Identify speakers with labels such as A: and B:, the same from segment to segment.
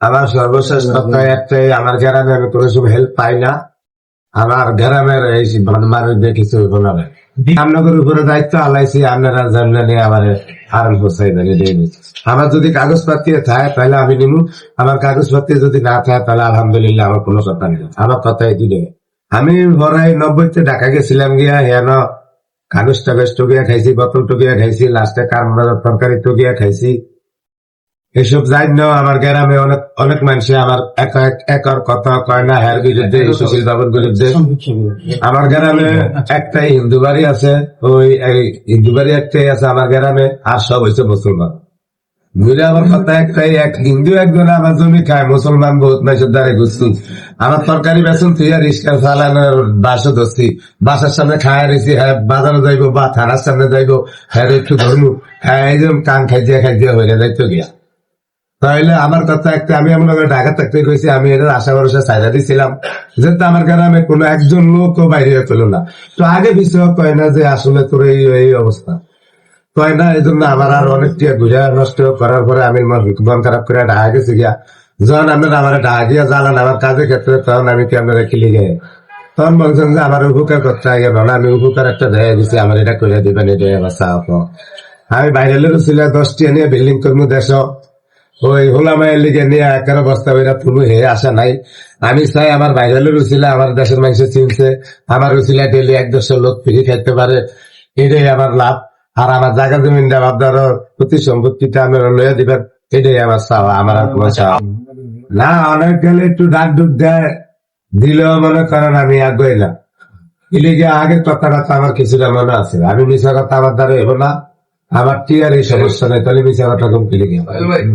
A: আমার সর্বশেষ কথা আমার গ্রামে আমি কোনো সময় হেল্প পাই না। আমার গ্রামের এই মানুষ দিয়ে কিছু হইব না। রামনগর উপরে দায়িত্ব আলাইছি, আপনারা জানলে নিয়ে আমার আরাম পোষাই দেন আমার যদি কাগজপাতি থাকে, তাহলে আমি নিবো আমার কাগজপাতি যদি না থাকে, তাহলে আলহামদুলিল্লাহ আমার কোনো কথা নেই। আমার কথাই দিলে আমি ভরাই নব্বইতে ঢাকা গেছিলাম গিয়া, হেন কাগজ টাগজ টুকিয়া খাইছি, বোতল টুকিয়া খাইছি, লাস্টে কারমার তরকারি টুকিয়া খাইছি। এসব জানি না আমার গ্রামে অনেক অনেক মানুষে আমার এক এক- একর কথা কয় না হ্যার বিরুদ্ধে সুশীল বাবুর বিরুদ্ধে আমার গ্রামে একটাই হিন্দু বাড়ি আছে ওই হিন্দু বাড়ি একটাই আছে আমার গ্রামে আর সব হয়েছে মুসলমান। বুঝলে আমার কথা একটাই এক হিন্দু একজন আমার জমি খায় মুসলমান বহুত মাসের দ্বারে ঘুরছি। আমার তরকারি বেসন তুই আর রিস্কা চালানোর ধরছি। বাসার সামনে খায় রেছি হ্যাঁ বাজারে যাইবো বা থানার সামনে যাইবো হ্যাঁ একটু ধরবো হ্যাঁ যে কান খাইতে খাইতে হয়ে যাইতো গিয়া। তাহলে আমার কথা একটা, আমি করে ঢাকা থাকতে কইছি আমি এটার আশা ভরসা চাইদা দিছিলাম। যেহেতু আমার গ্রামে কোনো একজন লোক বাইরে পেল না। তো আগে বিষয় কয় না যে আসলে তোর এই এই অবস্থা। কয় না এই জন্য আমার আর অনেক টিয়া গুজা নষ্ট করার পরে আমি মন খারাপ করে ঢাকা গেছি গিয়া। যখন আপনার আমার ঢাকা গিয়া জ্বালান আমার কাজের ক্ষেত্রে, তখন আমি কি আপনারা খেলে গে তখন বলছেন যে আমার উপকার করতে আগে ভালো আমি উপকার একটা দেয় দিচ্ছি আমার এটা করে দিবেন, এটা আমার আমি বাইরে লোক ছিল দশটি নিয়ে বিল্ডিং করব দেশ। ওই হোলামায়ের লিগে নিয়ে একেবারে বস্তা বেরা হয়ে আসা নাই। আমি চাই আমার বাইরের উচিলা আমার দেশের মানুষ চিনছে, আমার ডেলি এক লোক ফিরে খাইতে পারে। এটাই আমার লাভ। আর আমার জায়গা জমিন দেওয়া আপনার প্রতি সম্পত্তিটা আমি লইয়া দিবেন। এটাই আমার চাওয়া, আমার আর না, অনেক গেলে একটু ডাক ডুক দেয়। দিলেও মনে করেন আমি আগ্রহী না এলিগে আগে কথাটা আমার কিছুটা মনে আছে। আমি মিশা কথা আমার দ্বারা না। আমার টিয়ার এই সমস্যা নাই তাহলে কম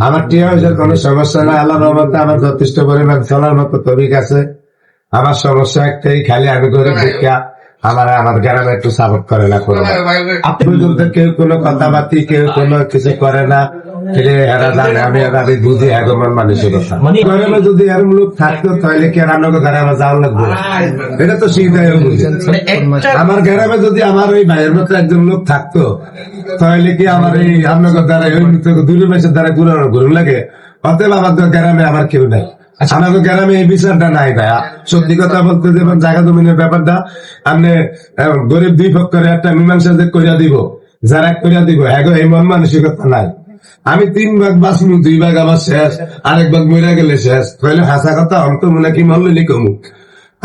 A: আমার টিয়ার কোনো সমস্যা নাই আল্লাহ রহমতে আমার যথেষ্ট পরিমাণ চলার মতো তবিক আছে। আমার সমস্যা একটাই খালি আমি করে শিক্ষা আমার আমার গ্রামে একটু সাপোর্ট করে না কোনো। কেউ কোনো কথাবার্তি কেউ কোনো কিছু করে না। এরা জানে আমি আমি বুঝি আগমন মানুষের কথা গ্রামে যদি এরকম লোক থাকতো তাহলে কি আর ঘরে আমার যাওয়া লাগবে? এটা তো সিদ্ধায় বুঝে। আমার গ্রামে যদি আমার ওই ভাইয়ের মতো একজন লোক থাকতো তাহলে কি আমার এই দ্বারা ওই দূরের মাসের দ্বারা ঘুরানো ঘুরুন লাগে? অতএব আমার তো গ্রামে আমার কেউ নাই। আমাদের গ্রামে এই বিচারটা নাই ভাইয়া। সত্যি কথা বলতে যেমন জায়গা জমিনের ব্যাপারটা আপনি গরিব দুই পক্ষের একটা মীমাংসা যে করিয়া দিব যারা করিয়া দিব হ্যাঁ গো, এই মন মানসিকতা নাই। আমি তিন ভাগ বাঁচমু দুই ভাগ আমার শেষ, আরেক ভাগ মরে গেলে শেষ। তাহলে হাসা কথা, অন্ত মনে কি মল্লি কমু।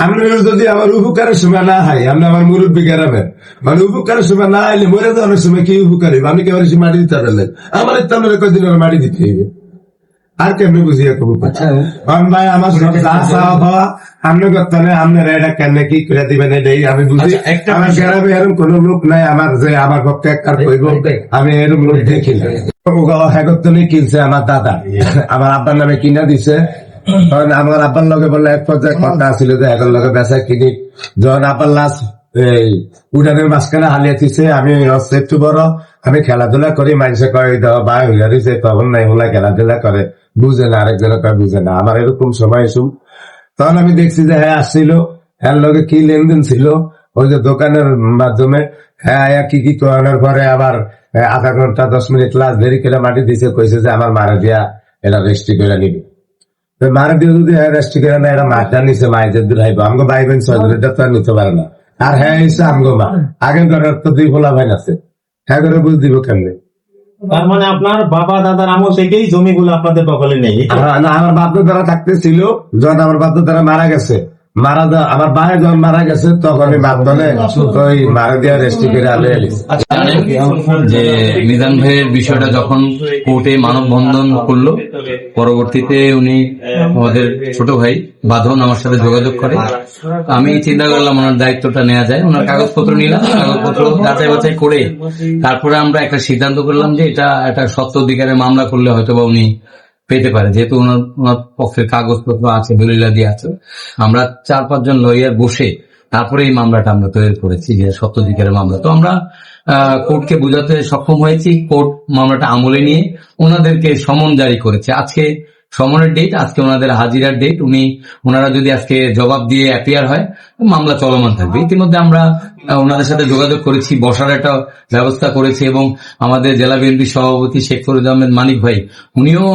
A: আমরা যদি আমার উপকারের সময় না হাই আমরা আমার মুরব্বী গ্রামের মানে উপকারের সময় না আইলে মরে যাওয়ার সময় কি উপকার? আমি কেবল মাটি দিতে পারলেন? আমার তো আমরা কদিন মাটি দিতে হইবে? আর কেমনি বুঝিয়ে কবু কারণ ভাই আমার সব যা চাওয়া পাওয়া আপনি করতে নেই আপনার এটা কেন কি করে দিবেন এটাই আমি বুঝি।
B: আচ্ছা, একটা
A: আমার গ্রামে এরকম কোন লোক নাই আমার যে আমার পক্ষে এক কার কইব আমি এরকম লোক দেখি না। হ্যাগতনে কিনছে আমার দাদা। আমার আব্বার নামে কিনা দিছে। তখন আমার আব্বার লগে বললে এক পর্যায়ে কথা ছিল যে এখন লগে বেচা কিনি। যখন আব্বার লাশ এই উঠানের মাঝখানে হালিয়ে দিছে আমি একটু বড় আমি খেলাধুলা করি মানুষে কয় দাও ভাই হইয়া দিছে তখন নাই হলা খেলাধুলা করে। বুঝে না আরেকজনে বুঝে না। আমার এরকম সময় এসুম তখন আমি দেখছি যে হ্যাঁ আসছিল। হ্যাঁ লগে কি লেনদেন ছিল? ওই যে দোকানের মাধ্যমে হ্যাঁ কি কি করানোর পরে আবার আধা ঘণ্টা, দশ মিনিট লাস্ট দেরি করে মাটি দিছে, কইছে যে, আমার মারা দিয়া এটা রেস্টি করে নিবি। মারা দিয়ে যদি রেস্টি করে না এটা মাঠটা নিচে মাইজের দূর হাইব আমগো ভাই বোন ছয় তো নিতে পারে না। আর হ্যাঁ এসে আমগো মা। তো দুই ফোলা ভাই আছে। হ্যাঁ করে বুঝ দিব কেমনে?
B: তার মানে আপনার বাবা, দাদার আমল থেকেই জমিগুলো আপনাদের দখলে নেই।
A: আমার বাপ দাদারা থাকতে ছিল যখন আমার বাপ দাদারা মারা গেছে। মারা যা- আমার ভাই যখন মারা গেছে, তখন আমি বাপদলে ওই মারা দিয়া রেস্টি করে আলে
C: যে মিজান ভাইয়ের বিষয়টা যখন কোর্টে মানববন্ধন করল, পরবর্তীতে উনি আমাদের ছোট ভাই বাঁধন আমার সাথে যোগাযোগ করে। আমি চিন্তা করলাম ওনার দায়িত্বটা নেওয়া যায়। ওনার কাগজপত্র নিলাম, কাগজপত্র যাচাই বাছাই করে তারপরে আমরা একটা সিদ্ধান্ত করলাম যে এটা একটা সত্য অধিকারে মামলা করলে হয়তো বা উনি পেতে পারে। যেহেতু ওনার ওনার পক্ষে কাগজপত্র আছে দলিলা দিয়ে আছে, আমরা চার, পাঁচজন লয়ার বসে তারপরে এই মামলাটা আমরা তৈরি করেছি, যে সত্যজিকারের মামলা। তো আমরা কোর্টকে বোঝাতে সক্ষম হয়েছি, কোর্ট মামলাটা আমলে নিয়ে ওনাদেরকে সমন জারি করেছে। আজকে সমনের ডেট আজকে ওনাদের হাজিরার ডেট উনি ওনারা যদি আজকে জবাব দিয়ে অ্যাপিয়ার হয় মামলা চলমান থাকবে। ইতিমধ্যে আমরা ওনাদের সাথে যোগাযোগ করেছি বসার একটা ব্যবস্থা করেছি এবং আমাদের জেলা বিএনপি সভাপতি শেখ ফরিদ আহমেদ মানিক ভাই উনিও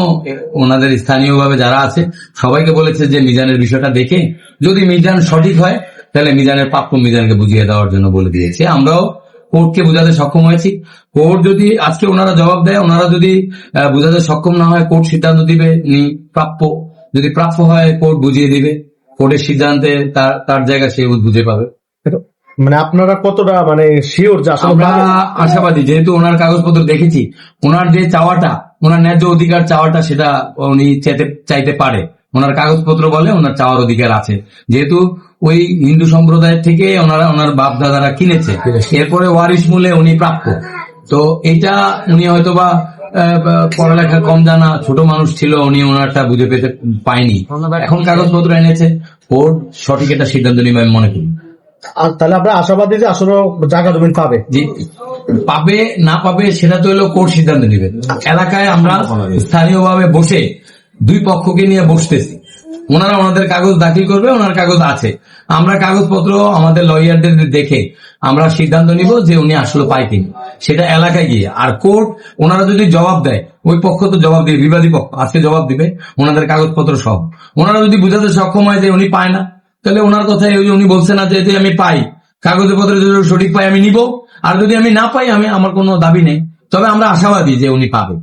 C: ওনাদের স্থানীয়ভাবে যারা আছে সবাইকে বলেছে যে মিজানের বিষয়টা দেখে যদি মিজান সঠিক হয় তাহলে মিজানের প্রাপ্য মিজানকে বুঝিয়ে দেওয়ার জন্য বলে দিয়েছে। আমরাও কোর্টকে বোঝাতে সক্ষম হয়েছি। কোর্ট যদি আজকে ওনারা জবাব দেয় ওনারা যদি বোঝাতে সক্ষম না হয় কোর্ট সিদ্ধান্ত দিবে নি প্রাপ্য। যদি প্রাপ্য হয় কোর্ট বুঝিয়ে দিবে। কোর্টের সিদ্ধান্তে তার তার জায়গা সে বুঝে পাবে।
D: মানে আপনারা কতটা মানে শিওর যে
C: আমরা আশাবাদী যেহেতু ওনার কাগজপত্র দেখেছি ওনার যে চাওয়াটা ওনার ন্যায্য অধিকার চাওয়াটা সেটা উনি চাইতে চাইতে পারে। ওনার কাগজপত্র বলে ওনার চাওয়ার অধিকার আছে। যেহেতু ওই হিন্দু সম্প্রদায়ের থেকে ওনারা ওনার বাপ দাদারা কিনেছে। এরপরে ওয়ারিশ মূলে উনি প্রাপ্য। তো এটা উনি হয়তোবা আহ, পড়ালেখা কম জানা ছোট মানুষ ছিল উনি ওনারটা বুঝে পেতে পায়নি। এখন কাগজপত্র এনেছে। কোর্ট সঠিক একটা সিদ্ধান্ত নিবে আমি মনে করি।
D: আর তাহলে আমরা আশাবাদী যে আসলে জায়গা জমিন পাবে।
C: পাবে না পাবে সেটা তো হলো কোর্ট সিদ্ধান্ত নেবে। এলাকায় আমরা স্থানীয়ভাবে বসে দুই পক্ষকে নিয়ে বসতেছি। ওনারা ওনাদের কাগজ দাখিল করবে, ওনার কাগজ আছে। আমরা কাগজপত্র আমাদের লয়ারদের দেখে আমরা সিদ্ধান্ত নিব যে উনি আসলে পায় কিনা। সেটা এলাকায় গিয়ে। আর কোর্ট, ওনারা যদি জবাব দেয়, ওই পক্ষ তো জবাব দিবে, বিবাদী পক্ষ, আজকে জবাব দিবে, ওনাদের কাগজপত্র সব ওনারা যদি বুঝাতে সক্ষম হয় যে উনি পায় না, তাহলে ওনার ওই উনি বলছে না যে আমি পাই। কাগজে পত্রে যদি সঠিক পাই আমি নিব। আর যদি আমি না পাই, আমি, আমার কোনো দাবি নেই। তবে আমরা আশাবাদী যে উনি পাবে।